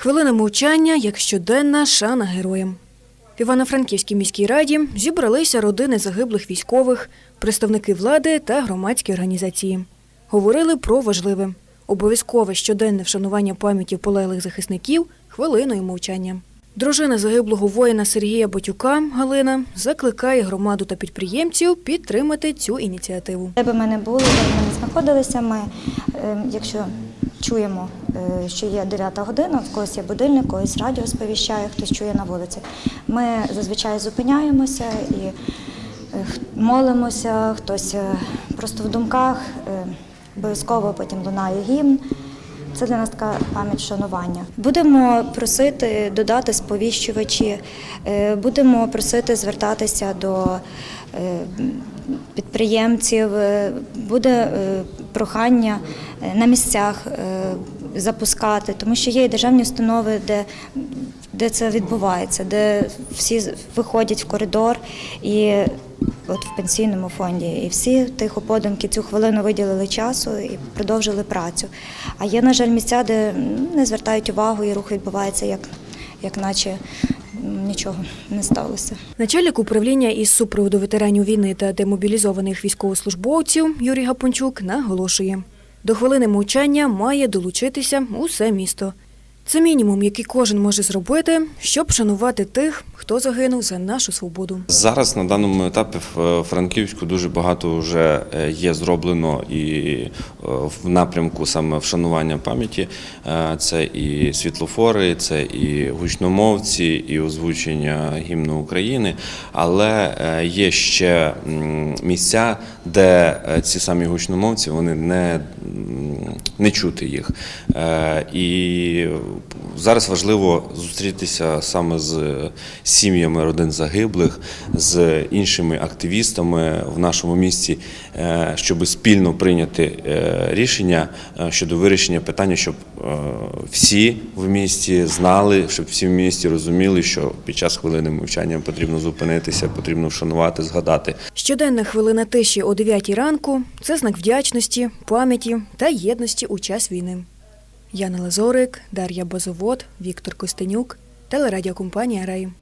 Хвилина мовчання як щоденна шана героям. В Івано-Франківській міській раді зібралися родини загиблих військових, представники влади та громадські організації. Говорили про важливе обов'язкове щоденне вшанування пам'яті полеглих захисників хвилиною мовчання. Дружина загиблого воїна Сергія Батюка Галина закликає громаду та підприємців підтримати цю ініціативу. Де би ми не були, де б ми не знаходилися, ми, е, якщо чуємо, е, що є 9 година, в когось є будильник, когось радіо сповіщає, хтось чує на вулиці. Ми зазвичай зупиняємося і е, молимося, хтось е, просто в думках, обов'язково потім лунає гімн. Це для нас така пам'ять шанування. Будемо просити додати сповіщувачі, будемо просити звертатися до підприємців. Буде прохання е, на місцях е, запускати, тому що є і державні установи, де, де це відбувається, де всі виходять в коридор і от в пенсійному фонді. І всі тихо подумки цю хвилину виділили часу і продовжили працю. А є, на жаль, місця, де не звертають увагу і рух відбувається, як, як наче нічого не сталося. Начальник управління із супроводу ветеранів війни та демобілізованих військовослужбовців Юрій Гапончук наголошує, до хвилини мовчання має долучитися усе місто. Це мінімум, який кожен може зробити, щоб шанувати тих, хто загинув за нашу свободу. Зараз на даному етапі в Франківську дуже багато вже е, є зроблено і е, в напрямку саме вшанування пам'яті. Е, Це і світлофори, це і гучномовці, і озвучення гімну України. Але е, є ще місця, де е, ці самі гучномовці вони не, не чути їх. Е, І зараз важливо зустрітися саме з сім'ями родин загиблих, з іншими активістами в нашому місті, е, щоб спільно прийняти е, рішення щодо вирішення питання, щоб всі в місті знали, щоб всі в місті розуміли, що під час хвилини мовчання потрібно зупинитися, потрібно вшанувати, згадати Щоденна хвилина тиші о 9 ранку це знак вдячності, пам'яті та єдності у час війни. Яна Лазорик, Дар'я Базовод, Віктор Костенюк, телерадіокомпанія Рай.